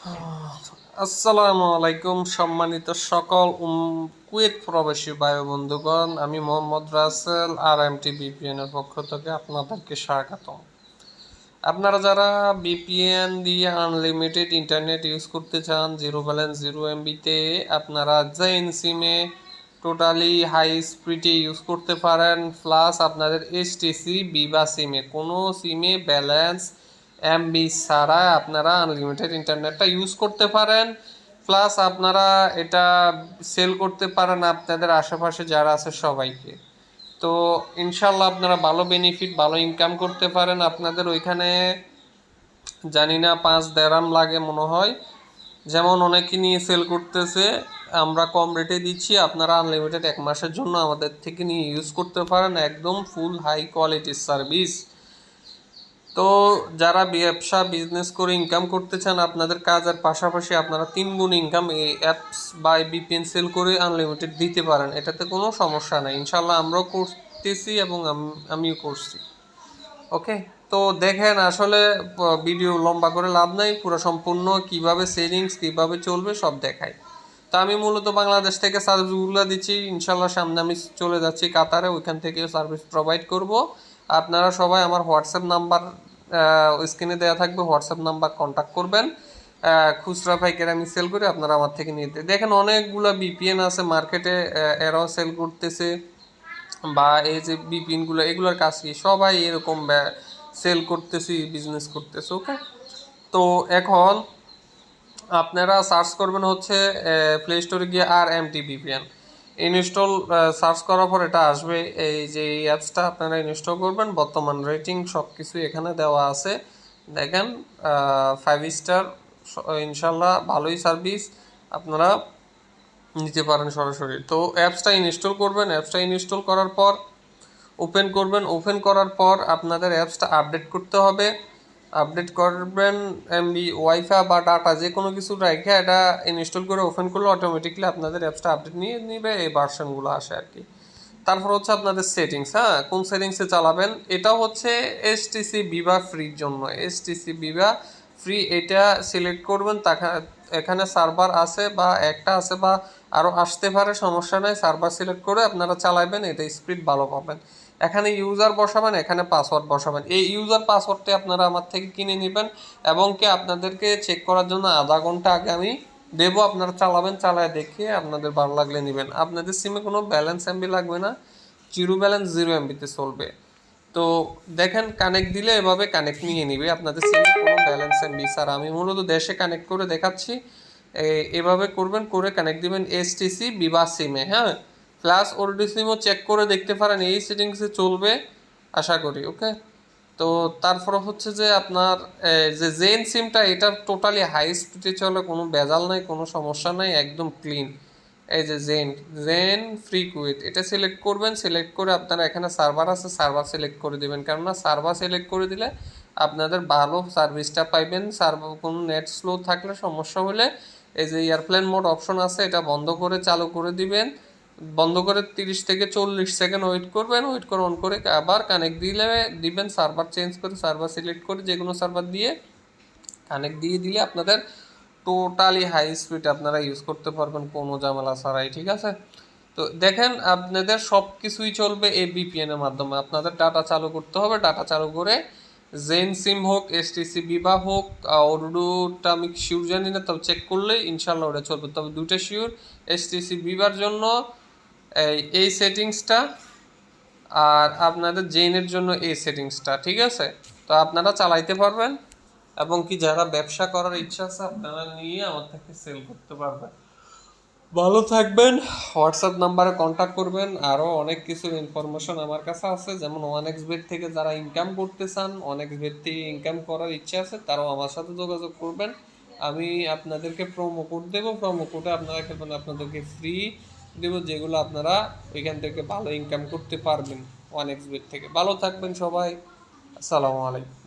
আসসালামু আলাইকুম, সম্মানিত সকল কুয়েত প্রবাসী ভাই বন্ধুগণ। আমি মোহাম্মদ রাসেল আর এম টি বিপিএন এর পক্ষ থেকে আপনাদেরকে স্বাগতম। আপনারা যারা বিপিএন দিয়ে আনলিমিটেড ইন্টারনেট ইউজ করতে চান জিরো ব্যালেন্স জিরো এমবিতে আপনারা জেন সিমে টোটালি হাই স্পিডে ইউজ করতে পারেন। প্লাস আপনাদের এসটিসি বিবা সিমে কোনো সিমে ব্যালেন্স এমবি ছাড়া আপনারা আনলিমিটেড ইন্টারনেটটা ইউজ করতে পারেন। প্লাস আপনারা এটা সেল করতে পারেন আপনাদের আশেপাশে যারা আছে সবাইকে। তো ইনশাল্লাহ আপনারা ভালো বেনিফিট ভালো ইনকাম করতে পারেন। আপনাদের ওইখানে জানি না পাঁচ দেড়াম লাগে মনে হয়। যেমন অনেকে নিয়ে সেল করতেছে, আমরা কম রেটে দিচ্ছি, আপনারা আনলিমিটেড এক মাসের জন্য আমাদের থেকে নিয়ে ইউজ করতে পারেন। একদম ফুল হাই কোয়ালিটির সার্ভিস তো যারা ব্যবসা বিজনেস করে ইনকাম করতে চান, আপনাদের কাজের পাশাপাশি আপনারা তিন গুণ ইনকাম এই অ্যাপস বা বিপিএন সেল করে আনলিমিটেড দিতে পারেন। এটাতে কোনো সমস্যা নেই। ইনশাল্লাহ আমরাও করতেছি এবং আমিও করছি। ওকে? তো দেখেন, আসলে ভিডিও লম্বা করে লাভ নাই। পুরো সম্পূর্ণ কীভাবে সেভিংস কীভাবে চলবে সব দেখাই। তো আমি মূলত বাংলাদেশ থেকে সার্ভিসগুলো দিচ্ছি। ইনশাল্লাহ সামনে আমি চলে যাচ্ছি কাতারে। ওইখান থেকে সার্ভিস প্রোভাইড করব। আপনারা সবাই আমার হোয়াটসঅ্যাপ নাম্বার স্ক্রিনে দেওয়া থাকবে হোয়াটসঅ্যাপ নাম্বার কন্ট্যাক্ট করবেন। খুচরা পাইকারি আমি সেল করি, আপনারা আমার থেকে নিতে। দেখেন অনেকগুলো বিপিএন আছে মার্কেটে এরাও সেল করতেছে। বা এই যে বিপিএনগুলো এগুলোর কাজ কি? সবাই এরকম সেল করতেছি বিজনেস করতেছে ওকে তো এখন আপনারা সার্চ করবেন হচ্ছে প্লে স্টোরে গিয়ে আর M T VPN install search করার পর এটা আসবে। এই যে এই অ্যাপসটা আপনারা ইনস্টল করবেন, বর্তমান রেটিং সব কিছু এখানে দেওয়া আছে। দেখেন ফাইভ স্টার ইনশাল্লাহ ভালোই সার্ভিস আপনারা নিতে পারেন সরাসরি। তো অ্যাপসটা ইনস্টল করবেন, অ্যাপসটা ইনস্টল করার পর ওপেন করবেন ওপেন করার পর আপনাদের অ্যাপসটা আপডেট করতে হবে। আপডেট করবেন এমবি ওয়াইফাই বা ডাটা যে কোনো কিছু রেখে এটা ইনস্টল করে ওপেন করলে অটোমেটিকলি আপনাদের অ্যাপসটা আপডেট নিয়ে নিবে, এই ভার্সনগুলো আসে আর কি। তারপর হচ্ছে আপনাদের সেটিংস হ্যাঁ? কোন সেটিংসে চালাবেন? এটা হচ্ছে এস এসটিসি বিভা ফ্রির জন্য। এস এসটিসি বিভা ফ্রি এটা সিলেক্ট করবেন এখানে সার্ভার আছে বা একটা আছে বা আরও আসতে পারে, সমস্যা নাই। সার্ভার সিলেক্ট করে আপনারা চালাবেন, এটা স্পিড ভালো পাবেন। এখানে ইউজার বসাবেন, এখানে পাসওয়ার্ড বসাবেন। এই ইউজার পাসওয়ার্ডটি আপনারা আমার থেকে কিনে নেবেন এবং কি আপনাদেরকে চেক করার জন্য আধা ঘণ্টা আগে আমি দেবো, আপনারা চালাবেন, চালায় দেখে আপনাদের ভালো লাগলে নেবেন। আপনাদের সিমে কোনো ব্যালেন্স এমবি লাগবে না জিরো ব্যালেন্স জিরো এমবিতে চলবে। তো দেখেন কানেক্ট দিলে এভাবে কানেক্ট নিয়ে নিবে, আপনাদের সিমে কোনো ব্যালেন্স এমবি স্যার আমি মূলত দেশে কানেক্ট করে দেখাচ্ছি এভাবে করবেন, করে কানেক্ট দিবেন এসটিসি বিবা সিমে হ্যাঁ? প্লাস ওল্ড সিমও চেক করে দেখতে পারেন, এই সেটিংসে চলবে, আশা করি ওকে তো তারপর হচ্ছে যে আপনার যে জেন সিমটা এটা টোটালি হাই স্পিডে চলে, কোনো ভেজাল নাই, কোনো সমস্যা নাই, একদম ক্লিন এই যে জেন জেন ফ্রি কুইট এটা সিলেক্ট করবেন সিলেক্ট করে আপনারা এখানে সার্ভার আছে সার্ভার সিলেক্ট করে দিবেন। কেননা সার্ভার সিলেক্ট করে দিলে আপনাদের ভালো সার্ভিসটা পাইবেন সার্ভার কোনো নেট স্লো থাকলে সমস্যা হলে, এই যে এয়ারপ্লেন মোড অপশন আছে, এটা বন্ধ করে, চালু করে দিবেন। বন্ধ করে তিরিশ থেকে চল্লিশ সেকেন্ড ওয়েট করবেন ওয়েট করে অন করে আবার কানেক্ট দিলে, দিবেন সার্ভার চেঞ্জ করে সার্ভার সিলেক্ট করে যে কোনো সার্ভার দিয়ে কানেক্ট দিয়ে দিলে আপনাদের টোটালি হাই স্পিড আপনারা ইউজ করতে পারবেন, কোনো ঝামেলা ছাড়াই, ঠিক আছে? তো দেখেন আপনাদের সব কিছুই চলবে এই বিপিএন এর মাধ্যমে। আপনাদের ডাটা চালু করতে হবে ডাটা চালু করে জেন সিম হোক এসটিসি বিবা হোক ওরডুটা আমি শিওর জানি না, তবে চেক করলে ইনশাল্লাহ ওটা চলবে। তবে দুটো শিওর এসটিসি বিবার জন্য এই সেটিংসটা আর আপনাদের জেনের জন্য এই সেটিংসটা, ঠিক আছে? তো আপনারা চালাইতে পারবেন এবং কি যারা ব্যবসা করার ইচ্ছা আছে, আপনারা নিয়ে আমার থেকে সেল করতে পারবেন। ভালো থাকবেন, হোয়াটসঅ্যাপ নাম্বারে কন্ট্যাক্ট করবেন। আরও অনেক কিছু ইনফরমেশন আমার কাছে আছে, যেমন ওয়ান এক্স বেড থেকে যারা ইনকাম করতে চান এক্স বেড থেকে ইনকাম করার ইচ্ছা আছে, তারাও আমার সাথে যোগাযোগ করবেন। আমি আপনাদেরকে প্রোমো কোড দেবো। প্রোমো কোডে আপনারা খেলবেন আপনাদেরকে ফ্রি দেবো যেগুলো আপনারা ওইখান থেকে ভালো ইনকাম করতে পারবেন অনেক এক্স থেকে। ভালো থাকবেন সবাই। আসসালামু আলাইকুম।